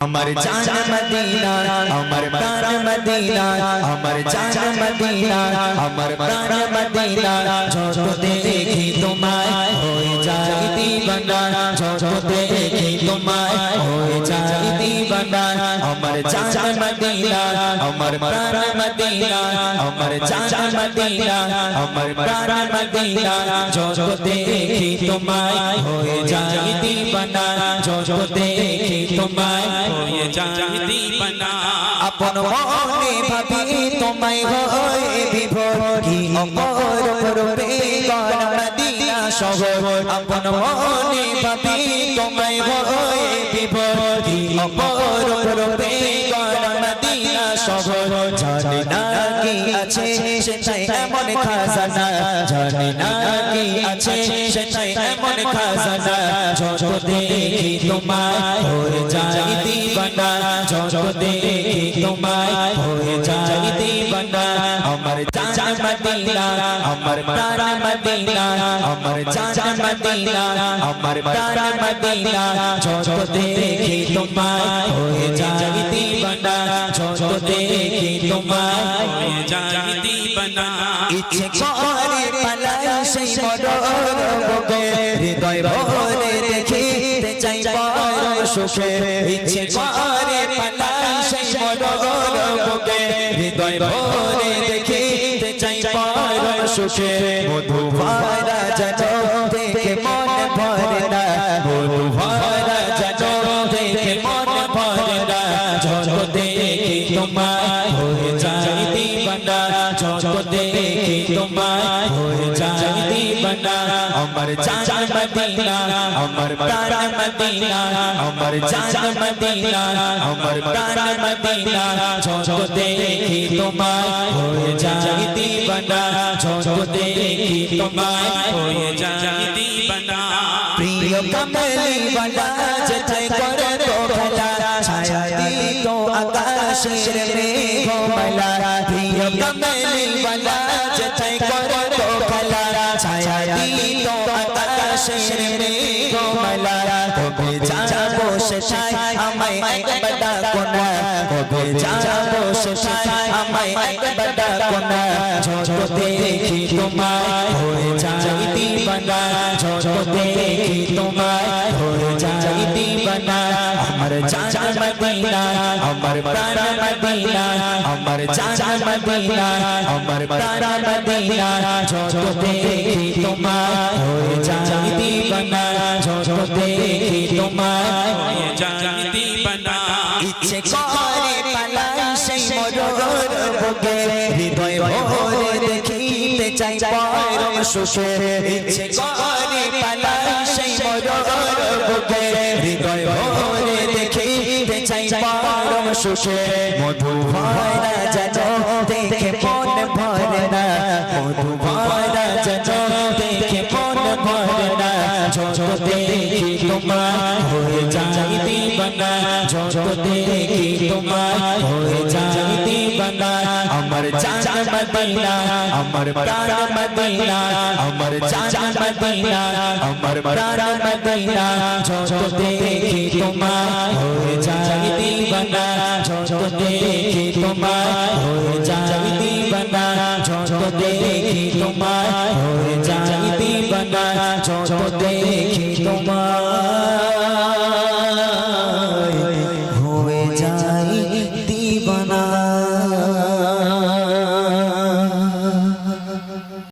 আমার জান মদিনা আমার প্রাণ মদিনা আমার জান মদিনা আমার প্রাণ মদিনা যত দেখি তোমায় হয়ে যায় দিবানা যত দেখি তোমায় হয়ে যায় দিবানা আমার জান মদিনা আমার প্রাণ মদিনা আমার জান মদিনা আমার প্রাণ মদিনা যত দেখি তোমায় হয়ে যায় দিবানা যত দেখি তোমায় হয়ে যায় দিবানা আপন মনে ভাবি, তোমায় হয়ে বিভোর। কি অমর করবে গণ শহর। আপন মনে ভাবি, তোমায় হয়ে বিভোর। কি অমর করবে গণ শহর। জানি না কি আছে, সেটাই এমন খাজানা। জানি না কি আছে, সেটাই এমন খাজানা যত দেখি তোমায় হয়ে যায় দিবানা যত দেখি তোমায় হয়ে যায় দিবানা আমার জান মদিনা আমার প্রাণ মদিনা আমার জান মদিনা আমার প্রাণ মদিনা যত দেখি তোমায় হয়ে যায় দিবানা যত দেখি তোমায় হয়ে যায় দিবানা ইচ্ছে করে পালাই সেই মরণ বুকে সুখে, ইচ্ছে করে পালাই সেই বুকে হৃদয় ভরে দেখিতে চাই পরম সুখে। মধু ভরা যেন দেখে মন ভরে না মধু ভরা দেখে মন ভরে না। যত দেখি তোমায়, হয়ে যায় দিবানা, যত দেখি তোমায়, হয়ে যায় দিবানা। আমার জান মদিনা, আমার প্রাণ মদিনা, আমার জান মদিনা, আমার প্রাণ মদিনা। যত দেখি তোমায়, হয়ে যায় দিবানা। যত দেখি তোমায়, হয়ে যায় দিবানা। প্রিয় কমলি বালা, যেথায় করে তো খেলা ছায়া দিত আকাশের মেঘমালা প্রিয় কমলি বালা যেথায় করে তো খেলা ছায়া দিত আকাশের মেঘমালা কবে যাব সেটাই আমায় একবার ডাকো না কবে যাব সেটাই আমায় একবার ডাকো না যত দেখি তোমায় হয়ে যায় দিবানা যত দেখি তোমায় হয়ে যায় দিবানা আমার জান মদিনা আমার প্রাণ মদিনা আমার জান মদিনা আমার প্রাণ মদিনা যত দেখি তোমায় হয়ে যায় দিবানা যত দেখি তোমায় হয়ে যায় দিবানা। ইচ্ছে করে পালাই সেই মরর বুকে হৃদয় ভরে দেখিতে চাই পরম সুখে। ইচ্ছে করে পালাই সেই মরর বুকে হৃদয় সুখে মধু ভরা যেন দেখে মন ভরে না মধু ভরা যেন দেখে মন ভরে না দেখি তোমায় হয়ে যায় দিবানা যত দেখি তোমায় হয়ে যায় দিবানা আমার জান মদিনা আমার প্রাণ মদিনা আমার জান মদিনা আমার প্রাণ মদিনা যত দেখি তোমায় হয়ে দেখি তোমায় হয়ে যাই দিবানা যত দেখি তোমায় হয়ে যাই দিবানা যত দেখি তোমায় হয়ে যাই